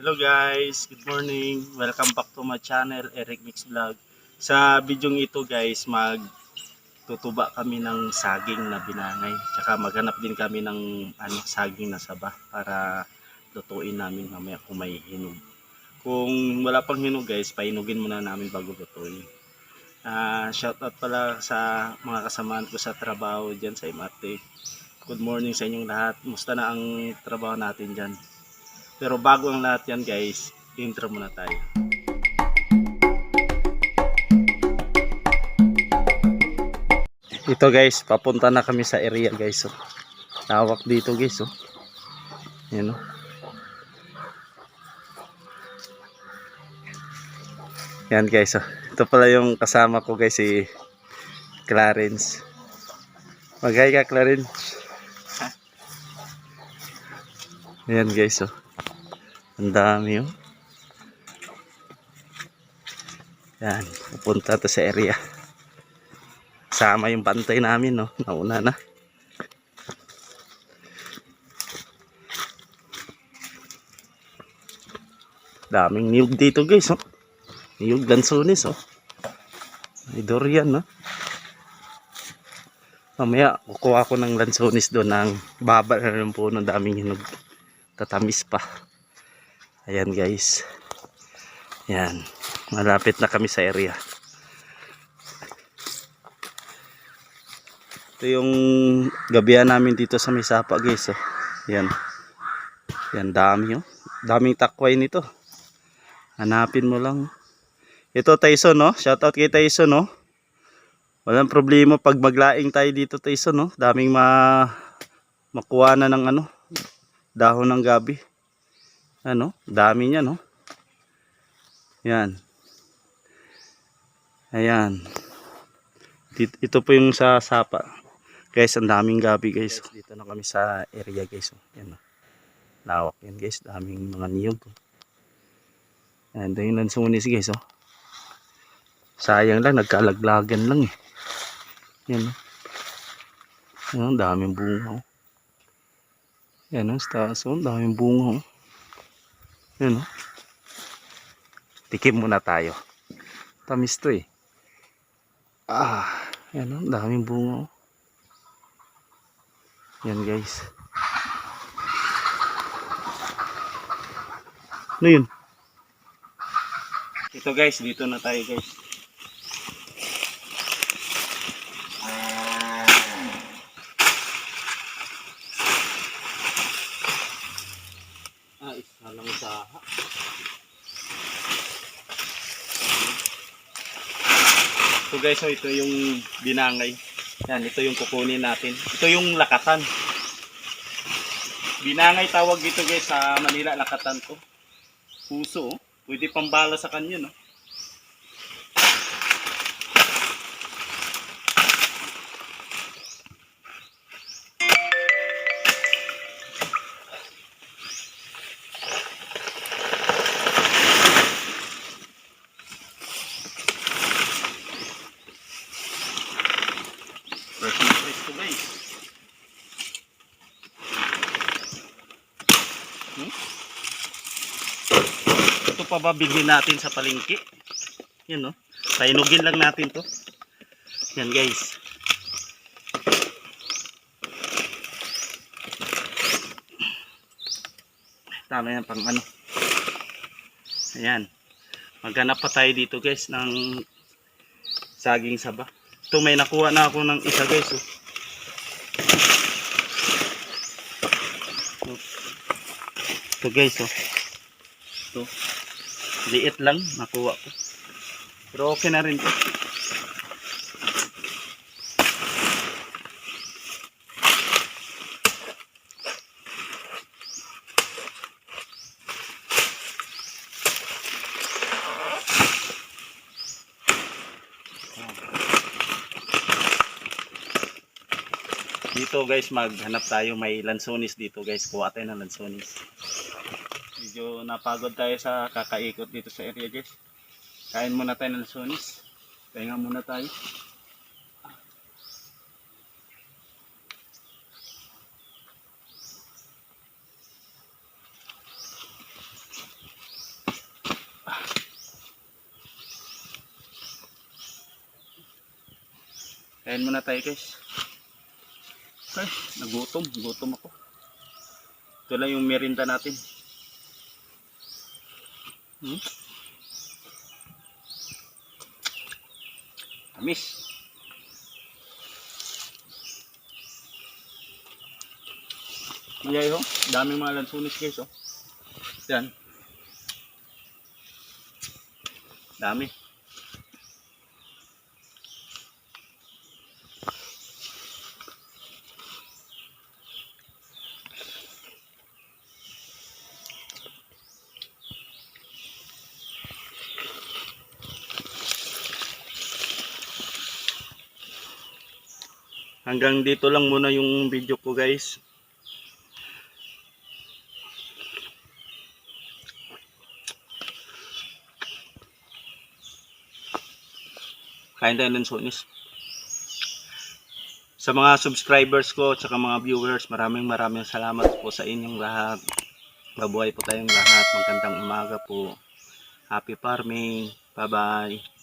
Hello guys, good morning. Welcome back to my channel, Eric Mix Vlog. Sa video ito guys, mag tutuba kami ng saging na binangay. Tsaka maghanap din kami ng ano, saging na saba para lutuin namin mamaya kung may hinog. Kung wala pang hinog guys, painugin muna namin bago lutuin. Ah, shoutout pala sa mga kasamaan ko sa trabaho dyan sa MRT. Good morning sa inyong lahat. Musta na ang trabaho natin dyan? Pero bago ang lahat yan guys, intro muna tayo. Ito guys, papunta na kami sa area guys. Oh. Tawak dito guys. Oh. Yan oh. Yan guys. Oh. Ito pala yung kasama ko guys si Clarence. Maghay ka Clarence. Yan guys oh. Ang dami oh. Yan, pupunta to sa area. Sama yung bantay namin no, nauna na. Daming niyog dito guys oh. Niyog lansones oh. May durian no. Mamaya kukuha ko ng lansones doon ng baba na rin po ng daming hinog. Tatamis pa. Ayan guys. Yan. Malapit na kami sa area. Ito yung gabihan namin dito sa Misapa guys. Oh. Yan. Yan dami oh. Daming takway nito. Hanapin mo lang. Ito Tyson no. Shoutout kay Tyson no. Walang problema pag maglaing tayo dito Tyson no. Daming ma makuha na ng ano dahon ng gabi. Ano? Dami niya no. Yan. Ayan. Dito, ito po yung sa sapa. Guys, ang daming gabi guys. Dito na kami sa area guys. Yan. oh. Lawak yan guys. Daming mga niyog. oh. Yan. Ito yung lansunis guys. Oh. Sayang lang. Nagkalaglagan lang eh. Yan. oh. Yan. Ang daming bunga. oh. Yan. Sa taas. Oh. Ang daming bunga. Oh. Yan. Oh. Tikim muna tayo. Tamis to eh. Ah, yan oh, daming bunga. oh. Yan guys. Ano yun? Ito guys, dito na tayo guys. So guys, so ito yung binangay. Yan, ito yung kukunin natin. Ito yung lakatan. Binangay tawag dito guys sa Manila, lakatan to. Puso, oh. pwede pambala sa kanya, no? To guys. Hmm? Ito pa ba bilhin natin sa palengke? Yan no. Painugin lang natin to. Yan guys. Tama yan pang ano. Ayan. Maghanap pa tayo dito guys ng saging saba. Ito may nakuha na ako ng isa guys. Oh. Ito guys oh. Ito. Liit lang nakuha ko. Pero okay na rin to. Dito guys maghanap tayo may lansonis dito guys. Kuha tayo ng lansonis. Medyo napagod tayo sa kakaikot dito sa area guys. Kain muna tayo ng sunis. Pahinga muna tayo. Kain muna tayo guys. Okay, nagutom. Gutom ako. Ito lang yung merinda natin. Hmm? Tamis. Iyay ho, daming mga lansunis guys oh. Yan. Dami. Hanggang dito lang muna yung video ko guys. Kain tayo ng sunis. Sa mga subscribers ko at mga viewers, maraming maraming salamat po sa inyong lahat. Mabuhay po tayong lahat. Magandang umaga po. Happy farming. Bye-bye.